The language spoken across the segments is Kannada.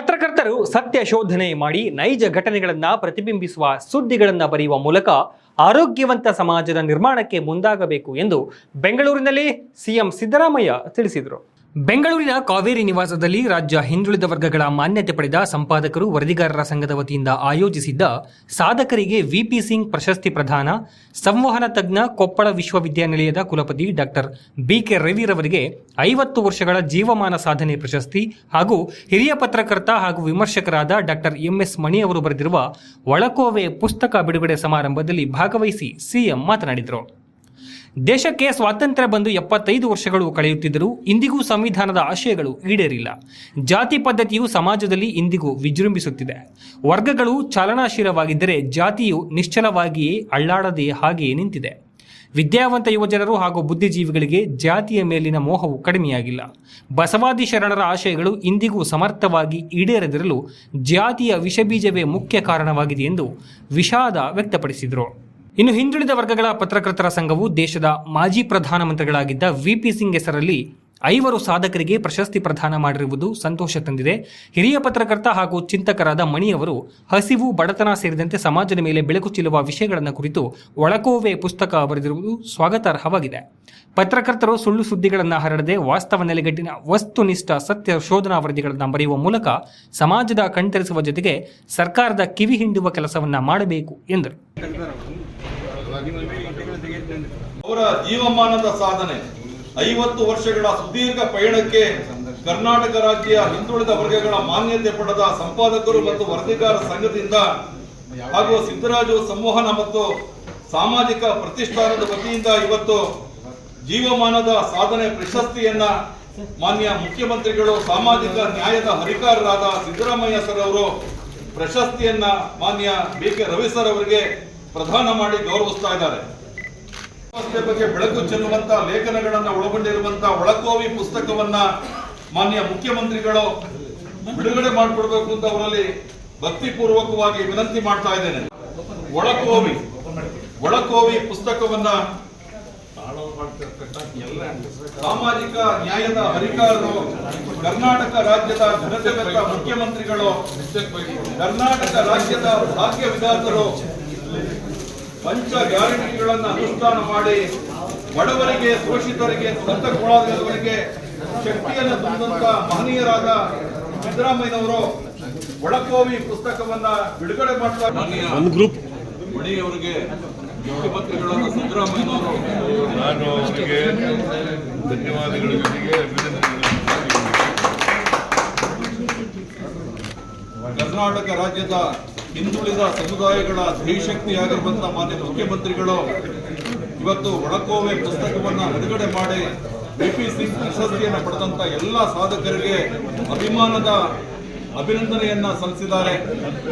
ಪತ್ರಕರ್ತರು ಸತ್ಯ ಶೋಧನೆ ಮಾಡಿ ನೈಜ ಘಟನೆಗಳನ್ನ ಪ್ರತಿಬಿಂಬಿಸುವ ಸುದ್ದಿಗಳನ್ನು ಬರೆಯುವ ಮೂಲಕ ಆರೋಗ್ಯವಂತ ಸಮಾಜದ ನಿರ್ಮಾಣಕ್ಕೆ ಮುಂದಾಗಬೇಕು ಎಂದು ಬೆಂಗಳೂರಿನಲ್ಲಿ ಸಿಎಂ ಸಿದ್ದರಾಮಯ್ಯ ತಿಳಿಸಿದರು. ಬೆಂಗಳೂರಿನ ಕಾವೇರಿ ನಿವಾಸದಲ್ಲಿ ರಾಜ್ಯ ಹಿಂದುಳಿದ ವರ್ಗಗಳ ಮಾನ್ಯತೆ ಪಡೆದ ಸಂಪಾದಕರು, ವರದಿಗಾರರ ಸಂಘದ ವತಿಯಿಂದ ಆಯೋಜಿಸಿದ್ದ ಸಾಧಕರಿಗೆ ವಿಪಿ ಸಿಂಗ್ ಪ್ರಶಸ್ತಿ ಪ್ರದಾನ, ಸಂವಹನ ತಜ್ಞ ಕೊಪ್ಪಳ ವಿಶ್ವವಿದ್ಯಾನಿಲಯದ ಕುಲಪತಿ ಡಾಕ್ಟರ್ ಬಿಕೆ ರವಿರವರಿಗೆ ಐವತ್ತು ವರ್ಷಗಳ ಜೀವಮಾನ ಸಾಧನೆ ಪ್ರಶಸ್ತಿ ಹಾಗೂ ಹಿರಿಯ ಪತ್ರಕರ್ತ ಹಾಗೂ ವಿಮರ್ಶಕರಾದ ಡಾಕ್ಟರ್ ಎಂಎಸ್ ಮಣಿ ಅವರು ಬರೆದಿರುವ ಒಳಕೋವೆ ಪುಸ್ತಕ ಬಿಡುಗಡೆ ಸಮಾರಂಭದಲ್ಲಿ ಭಾಗವಹಿಸಿ ಸಿಎಂ ಮಾತನಾಡಿದರು. ದೇಶಕ್ಕೆ ಸ್ವಾತಂತ್ರ್ಯ ಬಂದು ಎಪ್ಪತ್ತೈದು ವರ್ಷಗಳು ಕಳೆಯುತ್ತಿದ್ದರೂ ಇಂದಿಗೂ ಸಂವಿಧಾನದ ಆಶಯಗಳು ಈಡೇರಿಲ್ಲ. ಜಾತಿ ಪದ್ಧತಿಯು ಸಮಾಜದಲ್ಲಿ ಇಂದಿಗೂ ವಿಜೃಂಭಿಸುತ್ತಿದೆ. ವರ್ಗಗಳು ಚಾಲನಾಶೀಲವಾಗಿದ್ದರೆ ಜಾತಿಯು ನಿಶ್ಚಲವಾಗಿಯೇ ಅಳ್ಳಾಡದೆ ಹಾಗೆಯೇ ನಿಂತಿದೆ. ವಿದ್ಯಾವಂತ ಯುವಜನರು ಹಾಗೂ ಬುದ್ಧಿಜೀವಿಗಳಿಗೆ ಜಾತಿಯ ಮೇಲಿನ ಮೋಹವು ಕಡಿಮೆಯಾಗಿಲ್ಲ. ಬಸವಾದಿ ಶರಣರ ಆಶಯಗಳು ಇಂದಿಗೂ ಸಮರ್ಥವಾಗಿ ಈಡೇರದಿರಲು ಜಾತಿಯ ವಿಷಬೀಜವೇ ಮುಖ್ಯ ಕಾರಣವಾಗಿದೆ ಎಂದು ವಿಷಾದ ವ್ಯಕ್ತಪಡಿಸಿದರು. ಇನ್ನು ಹಿಂದುಳಿದ ವರ್ಗಗಳ ಪತ್ರಕರ್ತರ ಸಂಘವು ದೇಶದ ಮಾಜಿ ಪ್ರಧಾನಮಂತ್ರಿಗಳಾಗಿದ್ದ ವಿಪಿ ಸಿಂಗ್ ಹೆಸರಲ್ಲಿ ಐವರು ಸಾಧಕರಿಗೆ ಪ್ರಶಸ್ತಿ ಪ್ರದಾನ ಮಾಡಿರುವುದು ಸಂತೋಷ ತಂದಿದೆ. ಹಿರಿಯ ಪತ್ರಕರ್ತ ಹಾಗೂ ಚಿಂತಕರಾದ ಮಣಿಯವರು ಹಸಿವು, ಬಡತನ ಸೇರಿದಂತೆ ಸಮಾಜದ ಮೇಲೆ ಬೆಳಕು ಚೆಲ್ಲುವ ವಿಷಯಗಳನ್ನು ಕುರಿತು ಒಳಕೋವೆ ಪುಸ್ತಕ ಬರೆದಿರುವುದು ಸ್ವಾಗತಾರ್ಹವಾಗಿದೆ. ಪತ್ರಕರ್ತರು ಸುಳ್ಳು ಸುದ್ದಿಗಳನ್ನು ಹರಡದೆ ವಾಸ್ತವ ನೆಲೆಗಟ್ಟಿನ ವಸ್ತುನಿಷ್ಠ ಸತ್ಯ ಶೋಧನಾ ವರದಿಗಳನ್ನು ಬರೆಯುವ ಮೂಲಕ ಸಮಾಜದ ಕಣ್ತರಿಸುವ ಜೊತೆಗೆ ಸರ್ಕಾರದ ಕಿವಿ ಹಿಂಡುವ ಕೆಲಸವನ್ನು ಮಾಡಬೇಕು ಎಂದರು. ಅವರ ಜೀವಮಾನದ ಸಾಧನೆ. ಐವತ್ತು ವರ್ಷಗಳ ಸುದೀರ್ಘ ಪಯಣಕ್ಕೆ ಕರ್ನಾಟಕ ರಾಜ್ಯ ಹಿಂದುಳಿದ ವರ್ಗಗಳ ಮಾನ್ಯತೆ ಪಡೆದ ಸಂಪಾದಕರು ಮತ್ತು ವರದಿಗಾರ ಸಂಘದಿಂದ ಹಾಗೂ ಸಿದ್ದರಾಜು ಸಂವಹನ ಮತ್ತು ಸಾಮಾಜಿಕ ಪ್ರತಿಷ್ಠಾನದ ವತಿಯಿಂದ ಇವತ್ತು ಜೀವಮಾನದ ಸಾಧನೆ ಪ್ರಶಸ್ತಿಯನ್ನ ಮಾನ್ಯ ಮುಖ್ಯಮಂತ್ರಿಗಳು, ಸಾಮಾಜಿಕ ನ್ಯಾಯದ ಹರಿಕಾರರಾದ ಸಿದ್ದರಾಮಯ್ಯ ಸರ್ ಅವರು ಪ್ರಶಸ್ತಿಯನ್ನ ಮಾನ್ಯ ಬಿ ಕೆ ರವಿ ಸರ್ ಅವರಿಗೆ ಪ್ರದಾನ ಮಾಡಿ ಗೌರವಿಸ್ತಾ ಇದ್ದಾರೆ. ವ್ಯವಸ್ಥೆ ಬಗ್ಗೆ ಬೆಳಕು ಚೆಲ್ಲುವಂತ ಲೇಖನಗಳನ್ನ ಒಳಗೊಂಡಿರುವಂತ ಒಳಕೋವಿ ಪುಸ್ತಕವನ್ನ ಮಾನ್ಯ ಮುಖ್ಯಮಂತ್ರಿಗಳು ಬಿಡುಗಡೆ ಮಾಡಿಕೊಡ್ಬೇಕು ಅಂತ ಅವರಲ್ಲಿ ಭಕ್ತಿಪೂರ್ವಕವಾಗಿ ವಿನಂತಿ ಮಾಡ್ತಾ ಇದ್ದೇನೆ. ಒಳಕೋವಿ ಒಳಕೋವಿ ಪುಸ್ತಕವನ್ನ ಸಾಮಾಜಿಕ ನ್ಯಾಯದ ಹರಿಕಾರರು ಕರ್ನಾಟಕ ರಾಜ್ಯದ ಜನತೆ ಮುಖ್ಯಮಂತ್ರಿಗಳು, ಕರ್ನಾಟಕ ರಾಜ್ಯದ ಭಾಗ್ಯ ವಿಧಾತರು ಪಂಚ ಗ್ಯಾರಂಟಿಗಳನ್ನು ಅನುಷ್ಠಾನ ಮಾಡಿ ಬಡವರಿಗೆ ಶೋಷಿತರಿಗೆ ಸ್ವಂತಗೊಳಗಾದವರಿಗೆ ಶಕ್ತಿಯನ್ನು ತಂದಂತ ಮಹನೀಯರಾದ ಸಿದ್ದರಾಮಯ್ಯನವರು ಒಳಕೋವಿ ಪುಸ್ತಕವನ್ನ ಬಿಡುಗಡೆ ಮಾಡ್ತಾರೆ ಒಂದು ಗ್ರೂಪ್ ಮಣಿಯವರಿಗೆ ಮುಖ್ಯಮಂತ್ರಿಗಳಾದ ಸಿದ್ದರಾಮಯ್ಯನವರು ನಾನು ಅವರಿಗೆ ಧನ್ಯವಾದಗಳ ಜೊತೆಗೆ ಕರ್ನಾಟಕ ರಾಜ್ಯದ ಹಿಂದುಳಿದ ಸಮುದಾಯಗಳ ಧೀಶಕ್ತಿಯಾಗಿರುವಂತಹ ಮಾನ್ಯ ಮುಖ್ಯಮಂತ್ರಿಗಳು ಇವತ್ತು ಒಳಕೋವೆ ಪುಸ್ತಕವನ್ನು ಬಿಡುಗಡೆ ಮಾಡಿ ಬಿಪಿ ಸಿಂಗ್ ಪ್ರಶಸ್ತಿಯನ್ನು ಪಡೆದಂತ ಎಲ್ಲ ಸಾಧಕರಿಗೆ ಅಭಿಮಾನದ ಅಭಿನಂದನೆಯನ್ನ ಸಲ್ಲಿಸಿದ್ದಾರೆ.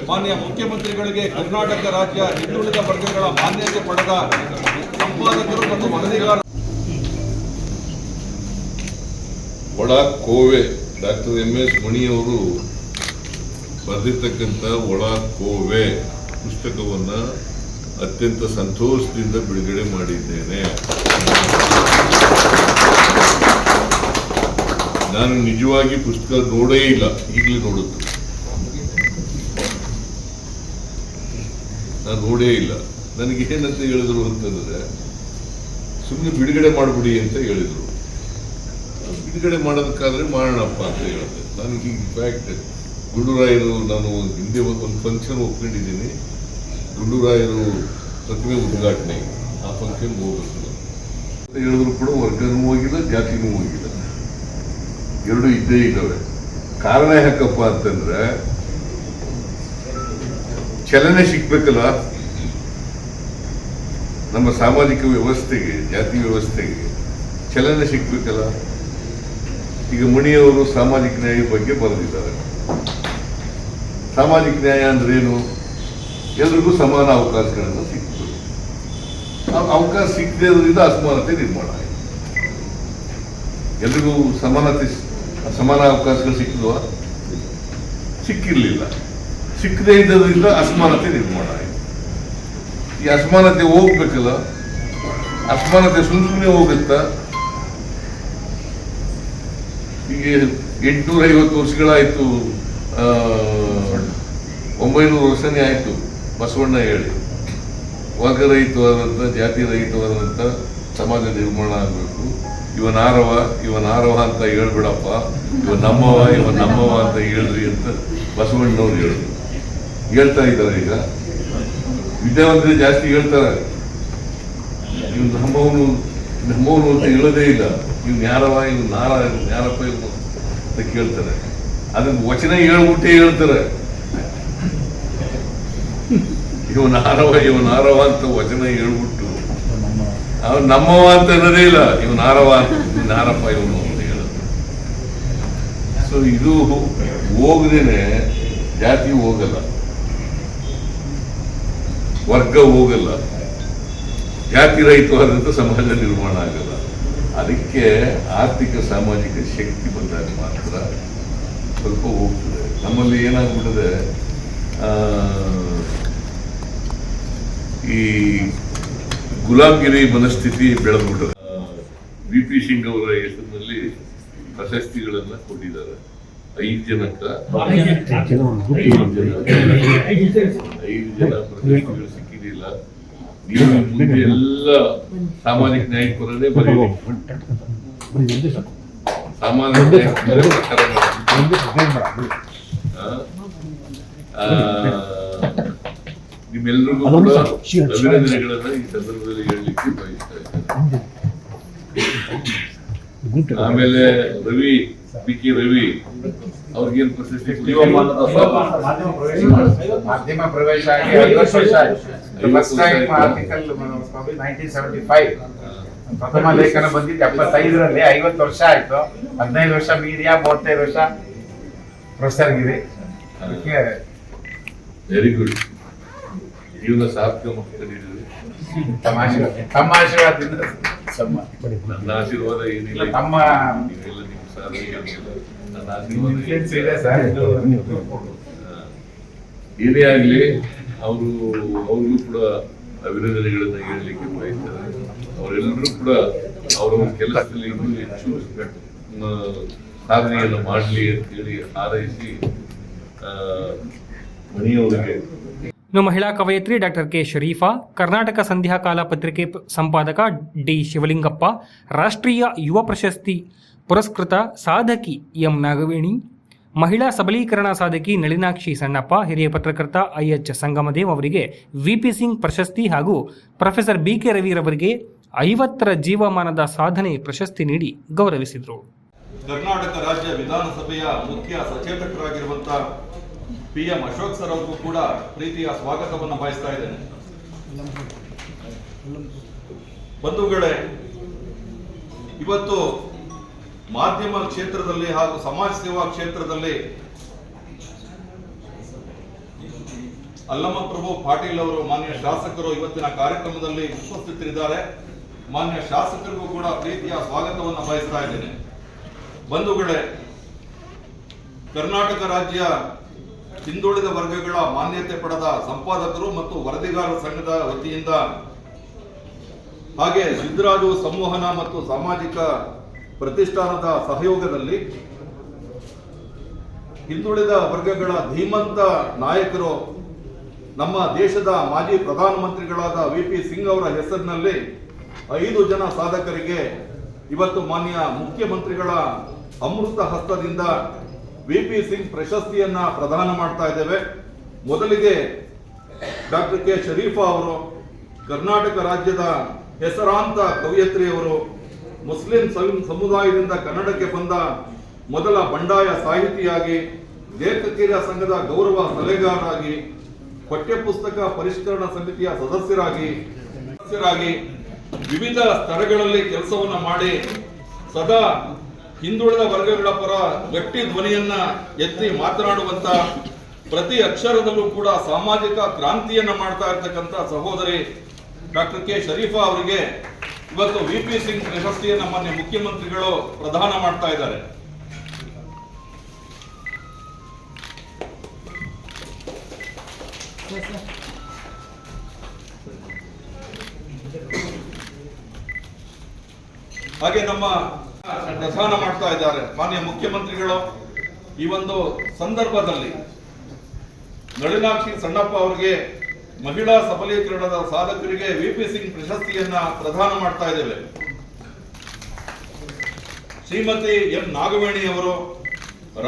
ಮಾನ್ಯ ಮುಖ್ಯಮಂತ್ರಿಗಳಿಗೆ ಕರ್ನಾಟಕ ರಾಜ್ಯ ಹಿಂದುಳಿದ ವರ್ಗಗಳ ಮಾನ್ಯತೆ ಪಡೆದ ಸಂಪಾದಕರು ಮತ್ತು ವರದಿಗಾರ ಒಳ ಕೋವೆ ಡಾಕ್ಟರ್ ಎಂ ಎಸ್ ಮಣಿಯವರು ಬರೆದಿರ್ತಕ್ಕಂಥ ಒಳ ಕೋವೆ ಪುಸ್ತಕವನ್ನ ಅತ್ಯಂತ ಸಂತೋಷದಿಂದ ಬಿಡುಗಡೆ ಮಾಡಿದ್ದೇನೆ. ನಾನು ನಿಜವಾಗಿ ಪುಸ್ತಕ ನೋಡೇ ಇಲ್ಲ, ಈಗಲೇ ನೋಡುತ್ತೆ. ನಾನು ನೋಡೇ ಇಲ್ಲ. ನನಗೆ ಏನಂತ ಹೇಳಿದ್ರು ಅಂತಂದ್ರೆ ಸುಮ್ಮನೆ ಬಿಡುಗಡೆ ಮಾಡಿಬಿಡಿ ಅಂತ ಹೇಳಿದರು. ಬಿಡುಗಡೆ ಮಾಡೋದಕ್ಕಾದ್ರೆ ಮಾಡೋಣಪ್ಪ ಅಂತ ಹೇಳಿದೆ ನನಗೆ ಇನ್ಫ್ಯಾಕ್ಟ್ ಗುಂಡೂರಾಯರು ನಾನು ಹಿಂದೆ ಒಂದು ಫಂಕ್ಷನ್ ಒಪ್ಕೊಂಡಿದ್ದೀನಿ. ಗುಂಡೂರಾಯರು ಪ್ರತಿಮೆ ಉದ್ಘಾಟನೆ. ಆ ಫಂಕ್ಷನ್ ಹೋಗ್ಬೇಕು. ಹೇಳಿದ್ರು ಕೂಡ ವರ್ಗನೂ ಹೋಗಿಲ್ಲ, ಜಾತಿನೂ ಹೋಗಿಲ್ಲ. ಎರಡು ಇದ್ದೇ ಇದ್ದಾವೆ. ಕಾರಣ ಯಾಕಪ್ಪ ಅಂತಂದ್ರೆ, ಚಲನೆ ಸಿಗ್ಬೇಕಲ್ಲ? ನಮ್ಮ ಸಾಮಾಜಿಕ ವ್ಯವಸ್ಥೆಗೆ, ಜಾತಿ ವ್ಯವಸ್ಥೆಗೆ ಚಲನೆ ಸಿಗ್ಬೇಕಲ್ಲ? ಈಗ ಮಣಿಯವರು ಸಾಮಾಜಿಕ ನ್ಯಾಯ ಬಗ್ಗೆ ಬರೆದಿದ್ದಾರೆ. ಸಾಮಾಜಿಕ ನ್ಯಾಯ ಅಂದ್ರೆ ಏನು? ಎಲ್ರಿಗೂ ಸಮಾನ ಅವಕಾಶಗಳನ್ನು ಸಿಕ್ತು ಅವಕಾಶ ಸಿಗದೇ ಇರೋದ್ರಿಂದ ಅಸಮಾನತೆ ನಿರ್ಮಾಣ ಆಯಿತು. ಎಲ್ರಿಗೂ ಸಮಾನತೆ ಸಮಾನ ಅವಕಾಶಗಳು ಸಿಕ್ಕಿದ್ವಾ? ಸಿಕ್ಕಿರ್ಲಿಲ್ಲ. ಸಿಕ್ಕದೇ ಇದ್ದದ್ರಿಂದ ಅಸಮಾನತೆ ನಿರ್ಮಾಣ ಆಯಿತು. ಈ ಅಸಮಾನತೆ ಹೋಗ್ಬೇಕಲ್ಲ? ಅಸಮಾನತೆ ಸುಮ್ ಸುಮ್ಮನೆ ಹೋಗುತ್ತಾ? ಈಗ ಎಂಟುನೂರ ಐವತ್ತು ವರ್ಷಗಳಾಯ್ತು ಒಂಬೈನೂರು ವರ್ಷನೇ ಆಯಿತು, ಬಸವಣ್ಣ ಹೇಳಿ. ವರ್ಗರಹಿತವಾದಂಥ ಜಾತಿ ರಹಿತವಾದಂಥ ಸಮಾಜ ನಿರ್ಮಾಣ ಆಗಬೇಕು. ಇವನಾರವ ಇವನಾರವ ಅಂತ ಹೇಳ್ಬಿಡಪ್ಪ. ಇವ ನಮ್ಮವ ಇವ ನಮ್ಮವ ಅಂತ ಹೇಳ್ರಿ ಅಂತ ಬಸವಣ್ಣವ್ರು ಹೇಳಿದ್ರು ಹೇಳ್ತಾ ಇದ್ದಾರೆ ಈಗ. ವಿದ್ಯಾವಂತರು ಜಾಸ್ತಿ ಹೇಳ್ತಾರೆ. ಇವ್ ನಮ್ಮವನು ನಮ್ಮವನು ಅಂತ ಹೇಳೋದೇ ಇಲ್ಲ. ಇವ್ನು ಯಾರವ, ಇವ್ನು ನಾರ, ಇವ್ನು ಯಾರಪ್ಪ ಇವ್ನು ಅಂತ ಕೇಳ್ತಾರೆ. ಅದನ್ನ ವಚನ ಹೇಳ್ಬಿಟ್ಟೆ ಹೇಳ್ತಾರೆ. ಇವನ ಆರವ ಇವನ ಆರವ ಅಂತ ವಚನ ಹೇಳ್ಬಿಟ್ಟು. ಅವ್ರು ನಮ್ಮವ ಅಂತ ಅನ್ನೋದೇ ಇಲ್ಲ, ಇವನ ಆರವ ಅಂತ ಇವ್ನು ಯಾರಪ್ಪ ಇವನು ಅಂತ ಹೇಳೋದು ಸೊ ಇದು ಹೋಗದೇನೆ ಜಾತಿ ಹೋಗಲ್ಲ. ವರ್ಗ ಹೋಗಲ್ಲ. ಜಾತಿ ರಹಿತವಾದಂಥ ಸಮಾಜ ನಿರ್ಮಾಣ ಆಗಲ್ಲ. ಅದಕ್ಕೆ ಆರ್ಥಿಕ, ಸಾಮಾಜಿಕ ಶಕ್ತಿ ಬಂದಾಗ ಮಾತ್ರ ಸ್ವಲ್ಪ ಹೋಗ್ತದೆ ನಮ್ಮಲ್ಲಿ ಏನಾಗ್ಬಿಟ್ಟಿದೆ ಈ ಗುಲಾಬ್ಗಿರಿ ಮನಸ್ಥಿತಿ ಬೆಳೆದ್ಬಿಟ್ಟದೆ ವಿ ಪಿ ಸಿಂಗ್ ಅವರ ಹೆಸರಿನಲ್ಲಿ ಪ್ರಶಸ್ತಿಗಳನ್ನ ಕೊಟ್ಟಿದ್ದಾರೆ ಐದು ಜನಕ್ಕ ಐದು ಜನ ಪ್ರಶಸ್ತಿಗಳು ಸಿಕ್ಕಿದಿಲ್ಲ ನೀವು ಮುಂದೆ ಎಲ್ಲ ಸಾಮಾಜಿಕ ನ್ಯಾಯಪರನೇ ಬರೀರಿ ನಿಮ್ಮೆಲ್ಲರಿಗೂ ಕೂಡ ಅಭಿನಂದನೆಗಳನ್ನ ಈ ಸಂದರ್ಭದಲ್ಲಿ ಹೇಳಲಿಕ್ಕೆ ಬಯಸ್ತಾ ಇದ್ದೇನೆ. ಆಮೇಲೆ ರವಿ ಬಿ ಕೆ ರವಿ ಅವ್ರಿಗೇನು ಪ್ರಶಸ್ತಿ ಮಾಧ್ಯಮ ಪ್ರವೇಶ. ಆಗಿ ಐವತ್ತು ವರ್ಷ ಆಯ್ತು. First time article nineteen seventy five ಪ್ರಥಮ ಲೇಖನ ಬಂದಿದ್ದು ಎಪ್ಪತ್ತೈದರಲ್ಲಿ ಐವತ್ತು ವರ್ಷ ಆಯ್ತು. ಹದಿನೈದು ವರ್ಷ ಮೀಡಿಯಾ ಮೂವತ್ತೈದು ವರ್ಷ ಪ್ರೊಫೆಸರ್ ಗಿರಿ. ಅದಕ್ಕೆ ವೆರಿ ಗುಡ್ ಜೀವನ ಸಾರ್ಥಕ ತಮ್ಮ ಆಶೀರ್ವಾದ ತಮ್ಮ ಆಶೀರ್ವಾದದಿಂದ. ಸಮ್ಮ ನನ್ನ ಆಶೀರ್ವಾದ ಏನಿಲ್ಲ. ತಮ್ಮ ನೀವೆಲ್ಲ ನಿಮ್ಮ. ನನ್ನ ಆಶೀರ್ವಾದ ಇದೆ ಸರ್ ಏನೇ ಆಗಲಿ ಅವರು ಅವ್ರಿಗೂ ಕೂಡ ಅಭಿನಂದನೆಗಳನ್ನ ಹೇಳಲಿಕ್ಕೆ ಬಯಸ್ತಾರೆ ಅವರೆಲ್ಲರೂ ಕೂಡ ಅವರ ಕೆಲಸದಲ್ಲಿ ಇನ್ನೂ ಹೆಚ್ಚು ಸಾಧನೆಯನ್ನು ಮಾಡಲಿ ಅಂತ ಹೇಳಿ ಹಾರೈಸಿ ಮನೆಯವರಿಗೆ ಇನ್ನು ಮಹಿಳಾ ಕವಯತ್ರಿ ಡಾಕ್ಟರ್ ಕೆ ಶರೀಫಾ, ಕರ್ನಾಟಕ ಸಂಧ್ಯಾಕಾಲ ಪತ್ರಿಕೆ ಸಂಪಾದಕ ಡಿ ಶಿವಲಿಂಗಪ್ಪ, ರಾಷ್ಟ್ರೀಯ ಯುವ ಪ್ರಶಸ್ತಿ ಪುರಸ್ಕೃತ ಸಾಧಕಿ ಎಂ ನಾಗವೇಣಿ ಮಹಿಳಾ ಸಬಲೀಕರಣ ಸಾಧಕಿ ನಳಿನಾಕ್ಷಿ ಸಣ್ಣಪ್ಪ, ಹಿರಿಯ ಪತ್ರಕರ್ತ ಐ ಎಚ್ ಸಂಗಮದೇವ್ ಅವರಿಗೆ ವಿಪಿ ಸಿಂಗ್ ಪ್ರಶಸ್ತಿ ಹಾಗೂ ಪ್ರೊಫೆಸರ್ ಬಿ ಕೆ ರವಿರವರಿಗೆ ಐವತ್ತರ ಜೀವಮಾನದ ಸಾಧನೆ ಪ್ರಶಸ್ತಿ ನೀಡಿ ಗೌರವಿಸಿದರು. ಕರ್ನಾಟಕ ರಾಜ್ಯ ವಿಧಾನಸಭೆಯ ಮುಖ್ಯ ಸಚೇತಕರಾಗಿರುವಂತಹ ಪಿ ಎಂ ಅಶೋಕ್ ಸರ್ ಅವ್ರಿಗೂ ಕೂಡ ಪ್ರೀತಿಯ ಸ್ವಾಗತವನ್ನು ಬಯಸ್ತಾ ಇದ್ದೇನೆ. ಬಂಧುಗಳೇ, ಇವತ್ತು ಮಾಧ್ಯಮ ಕ್ಷೇತ್ರದಲ್ಲಿ ಹಾಗೂ ಸಮಾಜ ಸೇವಾ ಕ್ಷೇತ್ರದಲ್ಲಿ ಅಲ್ಲಮ ಪ್ರಭು ಪಾಟೀಲ್ ಅವರು, ಮಾನ್ಯ ಶಾಸಕರು ಇವತ್ತಿನ ಕಾರ್ಯಕ್ರಮದಲ್ಲಿ ಉಪಸ್ಥಿತರಿದ್ದಾರೆ. ಮಾನ್ಯ ಶಾಸಕರಿಗೂ ಕೂಡ ಪ್ರೀತಿಯ ಸ್ವಾಗತವನ್ನು ಬಯಸ್ತಾ ಇದ್ದೇನೆ. ಬಂಧುಗಳೇ ಕರ್ನಾಟಕ ರಾಜ್ಯ ಹಿಂದುಳಿದ ವರ್ಗಗಳ ಮಾನ್ಯತೆ ಪಡೆದ ಸಂಪಾದಕರು ಮತ್ತು ವರದಿಗಾರ ಸಂಘದ ವತಿಯಿಂದ ಹಾಗೆ ಸಿದ್ದರಾಜು ಸಂವಹನ ಮತ್ತು ಸಾಮಾಜಿಕ ಪ್ರತಿಷ್ಠಾನದ ಸಹಯೋಗದಲ್ಲಿ ಹಿಂದುಳಿದ ವರ್ಗಗಳ ಧೀಮಂತ ನಾಯಕರು ನಮ್ಮ ದೇಶದ ಮಾಜಿ ಪ್ರಧಾನಮಂತ್ರಿಗಳಾದ ವಿ ಪಿ ಸಿಂಗ್ ಅವರ ಹೆಸರಿನಲ್ಲಿ ಐದು ಜನ ಸಾಧಕರಿಗೆ ಇವತ್ತು ಮಾನ್ಯ ಮುಖ್ಯಮಂತ್ರಿಗಳ ಅಮೃತ ಹಸ್ತದಿಂದ ವಿ ಪಿ ಸಿಂಗ್ ಪ್ರಶಸ್ತಿಯನ್ನ ಪ್ರದಾನ ಮಾಡ್ತಾ ಇದ್ದೇವೆ. ಮೊದಲಿಗೆ ಡಾಕ್ಟರ್ ಕೆ. ಶರೀಫಾ ಅವರು, ಕರ್ನಾಟಕ ರಾಜ್ಯದ ಹೆಸರಾಂತ ಕವಯತ್ರಿಯವರು ಮುಸ್ಲಿಂ ಸಮುದಾಯದಿಂದ ಕನ್ನಡಕ್ಕೆ ಬಂದ ಮೊದಲ ಬಂಡಾಯ ಸಾಹಿತಿಯಾಗಿ ಲೇಖಕೀರ ಸಂಘದ ಗೌರವ ಸಲಹೆಗಾರರಾಗಿ ಪಠ್ಯಪುಸ್ತಕ ಪರಿಷ್ಕರಣ ಸಮಿತಿಯ ಸದಸ್ಯರಾಗಿ ಸದಸ್ಯರಾಗಿ ವಿವಿಧ ಸ್ಥಳಗಳಲ್ಲಿ ಕೆಲಸವನ್ನು ಮಾಡಿ ಸದಾ ಹಿಂದುಳಿದ ವರ್ಗಗಳ ಪರ ಗಟ್ಟಿ ಧ್ವನಿಯನ್ನ ಎತ್ತಿ ಮಾತನಾಡುವಂತ ಪ್ರತಿ ಅಕ್ಷರದಲ್ಲೂ ಕೂಡ ಸಾಮಾಜಿಕ ಕ್ರಾಂತಿಯನ್ನ ಮಾಡ್ತಾ ಇರ್ತಕ್ಕಂಥ ಸಹೋದರಿ ಡಾಕ್ಟರ್ ಕೆ. ಶರೀಫಾ ಅವರಿಗೆ ಇವತ್ತು ವಿ ಪಿ ಸಿಂಗ್ ಪ್ರಶಸ್ತಿಯನ್ನು ಮಾನ್ಯ ಮುಖ್ಯಮಂತ್ರಿಗಳು ಪ್ರದಾನ ಮಾಡ್ತಾ ಇದ್ದಾರೆ. ಹಾಗೆ ನಮ್ಮ ಪ್ರಧಾನ ಮಾಡ್ತಾ ಇದ್ದಾರೆ. ಮಾನ್ಯ ಮುಖ್ಯಮಂತ್ರಿಗಳು, ಈ ಒಂದು ಸಂದರ್ಭದಲ್ಲಿ ನಳಿನಾಕ್ಷಿ ಸಣ್ಣಪ್ಪ ಅವರಿಗೆ ಮಹಿಳಾ ಸಬಲೀಕರಣದ ಸಾಧಕರಿಗೆ ವಿಪಿ ಸಿಂಗ್ ಪ್ರಶಸ್ತಿಯನ್ನ ಪ್ರದಾನ ಮಾಡ್ತಾ ಇದ್ದೇವೆ. ಶ್ರೀಮತಿ ಎಂ. ನಾಗವೇಣಿ ಅವರು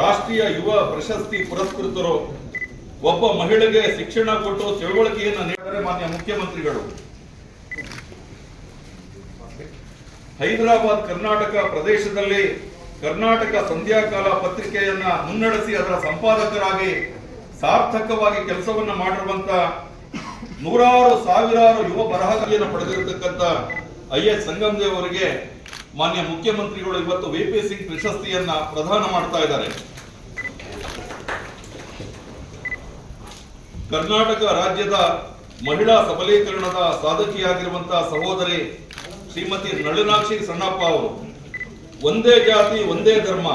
ರಾಷ್ಟ್ರೀಯ ಯುವ ಪ್ರಶಸ್ತಿ ಪುರಸ್ಕೃತರು. ಒಬ್ಬ ಮಹಿಳೆಗೆ ಶಿಕ್ಷಣ ಕೊಟ್ಟು ತಿಳುವಳಿಕೆಯನ್ನು ನೀಡಿದರೆ ಮಾನ್ಯ ಮುಖ್ಯಮಂತ್ರಿಗಳು. ಹೈದರಾಬಾದ್, ಕರ್ನಾಟಕ ಪ್ರದೇಶದಲ್ಲಿ ಕರ್ನಾಟಕ ಸಂಧ್ಯಾಕಾಲ ಪತ್ರಿಕೆಯನ್ನ ಮುನ್ನಡೆಸಿ ಅದರ ಸಂಪಾದಕರಾಗಿ ಸಾರ್ಥಕವಾಗಿ ಕೆಲಸವನ್ನು ಮಾಡಿರುವಂತ ನೂರಾರು ಸಾವಿರಾರು ಯುವ ಬರಹಗಾರಿಯನ್ನು ಪಡೆದಿರತಕ್ಕಂಥ ಐ ಎಸ್ ಸಂಗಮದೇವ್ ಅವರಿಗೆ ಮಾನ್ಯ ಮುಖ್ಯಮಂತ್ರಿಗಳು ಇವತ್ತು ವಿ ಪಿ ಸಿಂಗ್ ಪ್ರಶಸ್ತಿಯನ್ನ ಪ್ರದಾನ ಮಾಡ್ತಾ ಇದ್ದಾರೆ. ಕರ್ನಾಟಕ ರಾಜ್ಯದ ಮಹಿಳಾ ಸಬಲೀಕರಣದ ಸಾಧಕಿಯಾಗಿರುವಂತಹ ಸಹೋದರಿ ಶ್ರೀಮತಿ ನಳಿನಾಕ್ಷಿ ಸಣ್ಣಪ್ಪ ಅವರು, ಒಂದೇ ಜಾತಿ, ಒಂದೇ ಧರ್ಮ